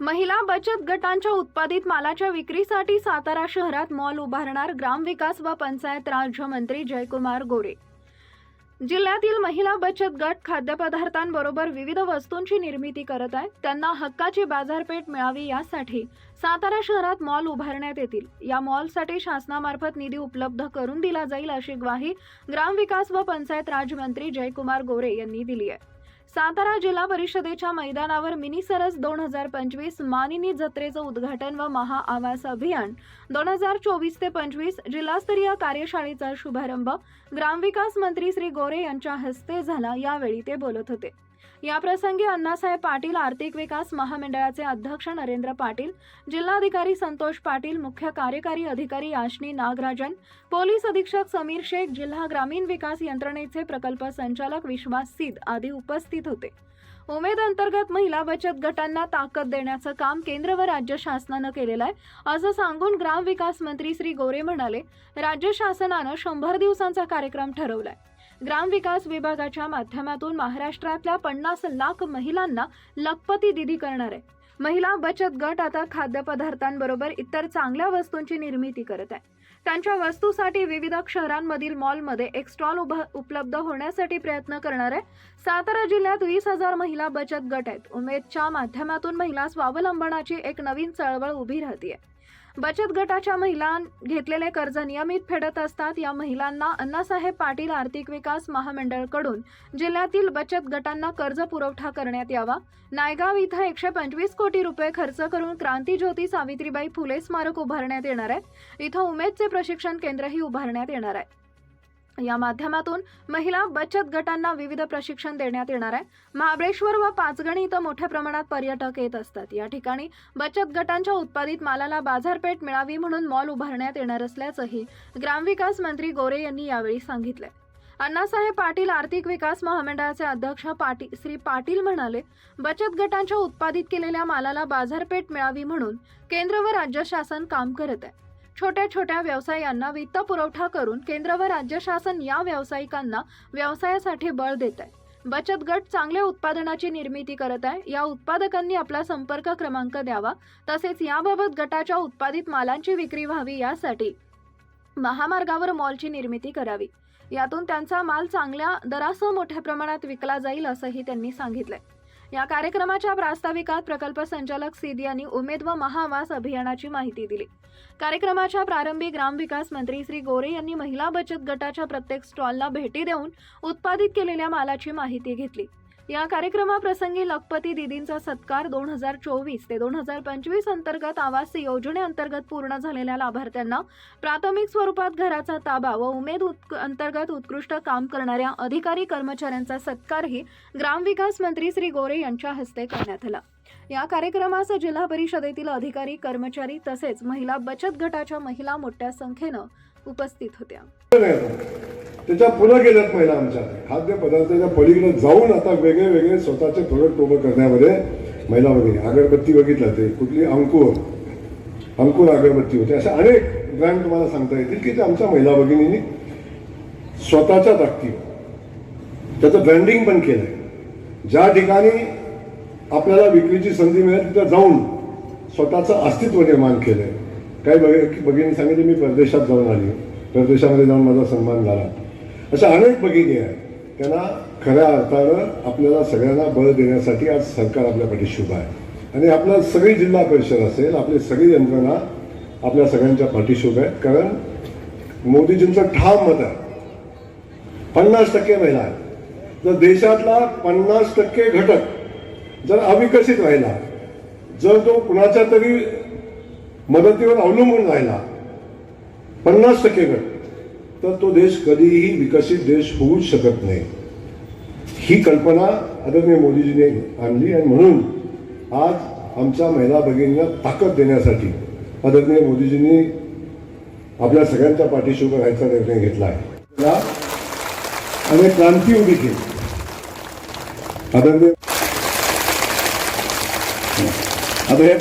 महिला बचत गटांच्या उत्पादित मालाच्या विक्रीसाठी सातारा शहरात मॉल उभारणार ग्रामविकास व पंचायत राज्यमंत्री जयकुमार गोरे. जिल्ह्यातील महिला बचत गट खाद्यपदार्थांबरोबर विविध वस्तूंची निर्मिती करत आहेत. त्यांना हक्काची बाजारपेठ मिळावी यासाठी सातारा शहरात मॉल उभारण्यात येतील. या मॉलसाठी शासनामार्फत निधी उपलब्ध करून दिला जाईल अशी ग्वाही ग्रामविकास व पंचायत राजमंत्री जयकुमार गोरे यांनी दिली आहे. सातारा जिल्हा परिषदेच्या मैदानावर मिनी सरस दोन हजार पंचवीस मानिनी जत्रेचं उद्घाटन व महाआवास अभियान. दोन हजार चोवीस ते पंचवीस जिल्हास्तरीय कार्यशाळेचा शुभारंभ ग्रामविकास मंत्री श्री गोरे यांच्या हस्ते झाला. यावेळी ते बोलत होते. याप्रसंगी अण्णासाहेब पाटील आर्थिक विकास महामंडळाचे अध्यक्ष नरेंद्र पाटील जिल्हाधिकारी संतोष पाटील मुख्य कार्यकारी अधिकारी याशनी नागराजन पोलीस अधीक्षक समीर शेख जिल्हा ग्रामीण विकास यंत्रणेचे प्रकल्प संचालक विश्वास सिद्ध आदी उपस्थित होते. उमेद अंतर्गत महिला बचत गटांना ताकद देण्याचं काम केंद्र व राज्य शासनानं केलेलं आहे. असं सांगून ग्रामविकास मंत्री श्री गोरे म्हणाले राज्य शासनानं शंभर दिवसांचा कार्यक्रम ठरवलाय. ग्रामविकास विभागाच्या माध्यमातून महाराष्ट्रातल्या पन्नास लाख महिलांना लखपती दिदी करणार आहे. महिला बचत गट आता खाद्यपदार्थांबरोबर इतर चांगल्या वस्तूंची निर्मिती करत आहे. त्यांच्या वस्तूसाठी विविध शहरांमधील मॉलमध्ये एक स्टॉल उभा उपलब्ध होण्यासाठी प्रयत्न करणार आहे. सातारा जिल्ह्यात वीस हजार महिला बचत गट आहेत. उमेदच्या माध्यमातून महिला स्वावलंबनाची एक नवीन चळवळ उभी राहते बचत गटाच्या महिला घेतलेले कर्ज नियमित फेडत असतात. या महिलांना अण्णासाहेब पाटील आर्थिक विकास महामंडळकडून जिल्ह्यातील बचत गटांना कर्ज पुरवठा करण्यात यावा. नायगाव इथं एकशे पंचवीस कोटी रुपये खर्च करून क्रांती ज्योती सावित्रीबाई फुले स्मारक उभारण्यात येणार आहे. इथं उमेदचे प्रशिक्षण केंद्रही उभारण्यात येणार आहे. या माध्यमातून महिला बचत गटांना विविध प्रशिक्षण देण्यात येणार आहे. महाबळेश्वर व पाचगणी इथं मोठ्या प्रमाणात पर्यटक येत असतात. या ठिकाणी बचत गटांच्या उत्पादित मालाला बाजारपेठ मिळावी म्हणून मॉल उभारण्यात येणार असल्याचंही ग्रामविकास मंत्री गोरे यांनी यावेळी सांगितलं अण्णासाहेब पाटील आर्थिक विकास महामंडळाचे अध्यक्ष पाटील श्री पाटील म्हणाले बचत गटांच्या उत्पादित केलेल्या मालाला बाजारपेठ मिळावी म्हणून केंद्र व राज्य शासन काम करत आहे. छोट्या छोट्या व्यवसायांना वित्त पुरवठा करून केंद्र व राज्य शासन या व्यावसायिकांना व्यवसायासाठी बळ देत आहे. बचत गट चांगल्या उत्पादनाची निर्मिती करत आहे. या उत्पादकांनी आपला संपर्क क्रमांक द्यावा. तसेच याबाबत गटाच्या उत्पादित मालांची विक्री व्हावी यासाठी महामार्गावर मॉलची निर्मिती करावी. यातून त्यांचा माल चांगल्या दरासह मोठ्या प्रमाणात विकला जाईल असंही त्यांनी सांगितलंय. या कार्यक्रमाच्या प्रास्ताविकात प्रकल्प संचालक सीद यांनी उमेद व महावास अभियानाची माहिती दिली. कार्यक्रमाच्या प्रारंभी ग्रामविकास मंत्री श्री गोरे यांनी महिला बचत गटाच्या प्रत्येक स्टॉलला भेटी देऊन उत्पादित केलेल्या मालाची माहिती घेतली. या कार्यक्रमाप्रसंगी लखपती दिदींचा सत्कार दोन हजार चोवीस ते दोन हजार पंचवीस अंतर्गत आवास योजनेअंतर्गत पूर्ण झालेल्या लाभार्थ्यांना प्राथमिक स्वरूपात घराचा ताबा व उमेद उत्क अंतर्गत उत्कृष्ट काम करणाऱ्या अधिकारी कर्मचाऱ्यांचा सत्कारही ग्रामविकास मंत्री श्री गोरे यांच्या हस्ते करण्यात आला. या कार्यक्रमास जिल्हा परिषदेतील अधिकारी कर्मचारी तसेच महिला बचत गटाच्या महिला मोठ्या संख्येनं उपस्थित होत्या. त्याच्या पुन्हा गेल्यात महिला आमच्या. खाद्यपदार्थाच्या पलीकडे जाऊन आता वेगळे वेगळे स्वतःचे प्रोडक्ट उभं करण्यामध्ये महिला वगैरे अगरबत्ती बघितलं ते कुठली अंकुर अंकुर अगरबत्ती होती. अशा अनेक ब्रँड तुम्हाला सांगता येतील की ते आमच्या महिला भगिनींनी स्वतःच्या ताकदीवर त्याचं ब्रँडिंग पण केलंय. ज्या ठिकाणी आपल्याला विक्रीची संधी मिळेल तिथं जाऊन स्वतःचं अस्तित्व निर्माण केलंय. काही बघ भगिनी सांगितले मी परदेशात जाऊन आली. परदेशामध्ये जाऊन माझा सन्मान झाला. अशा अनेक भगिनी आहेत. त्यांना खऱ्या अर्थानं आपल्याला सगळ्यांना बळ देण्यासाठी आज सरकार आपल्या पाठीशी उभं आहे. आणि आपला सगळी जिल्हा परिषद असेल आपली सगळी यंत्रणा आपल्या सगळ्यांच्या पाठीशी उभं आहेत. कारण मोदीजींचं ठाम मत आहे. पन्नास टक्के महिला आहेत. तर देशातला पन्नास टक्के घटक जर अविकसित राहिला जर तो कुणाच्या तरी मदतीवर अवलंबून राहिला पन्नास टक्के घटक तर तो देश कधीही विकसित देश होऊच शकत नाही. ही कल्पना आदरणीय मोदीजीने आणली आणि म्हणून आज आमच्या महिला भगिनींना ताकद देण्यासाठी आदरणीय मोदीजींनी आपल्या सगळ्यांच्या पाठीशी उभं राहायचा निर्णय घेतला आहे. आणि क्रांती उभी केली. आदरणीय आता हे